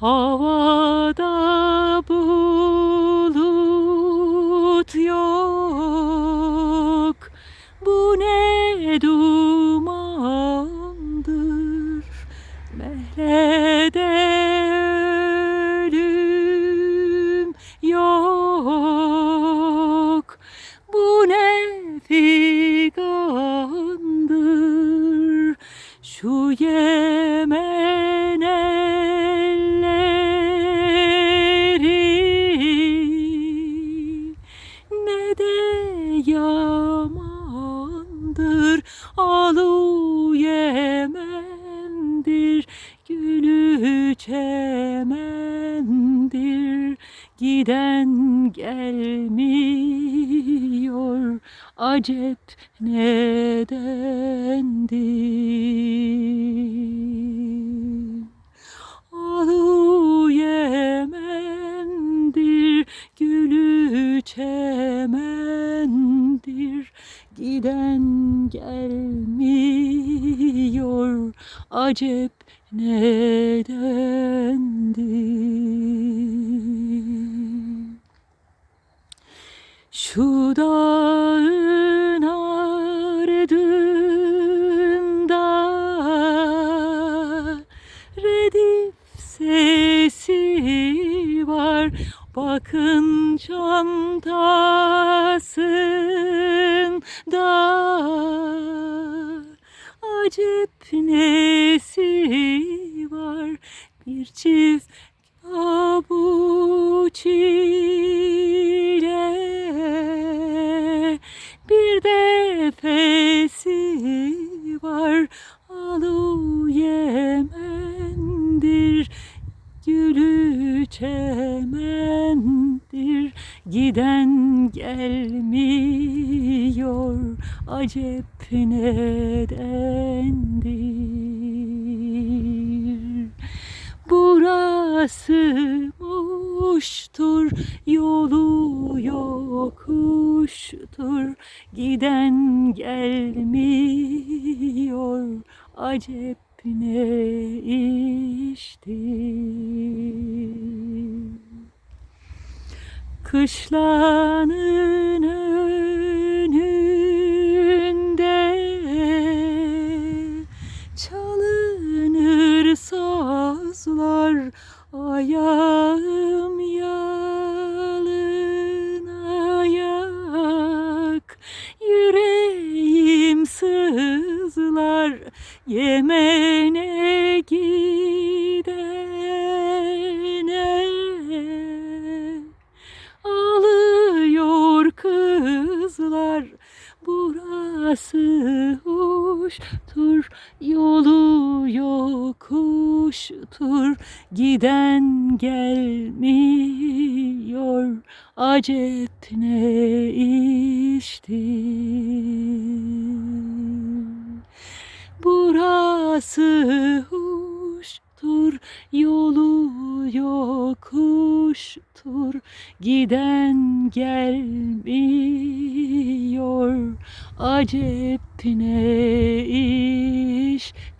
Havada bulut yok. Bu ne dumandır? Mehlede ölüm yok. Bu ne figandır? Şu Yemen de yamandır Alu Yemen'dir Gülü çemendir Giden gelmiyor Acep nedendir Giden gelmiyor Acep nedendir? Şu dağın ardında Redif sesi var. Bakın çantasında Acep nesi var. Bir çift avuç ile Bir defesi var. Alu Yemen'dir Gülü çemendir. Giden gelmiyor Acep nedendir Burası muştur Yolu yokuştur. Giden gelmiyor Acep ne iştir Kışlanın Ayağım yalın ayak Yüreğim sızlar Yemen'e gidene Ağlıyor kızlar Burası hoştur Yolu yokuştur. Giden gelmiyor Acep ne iştir? Burası hoştur, yolu yokuştur, giden gelmiyor, acep ne iştir.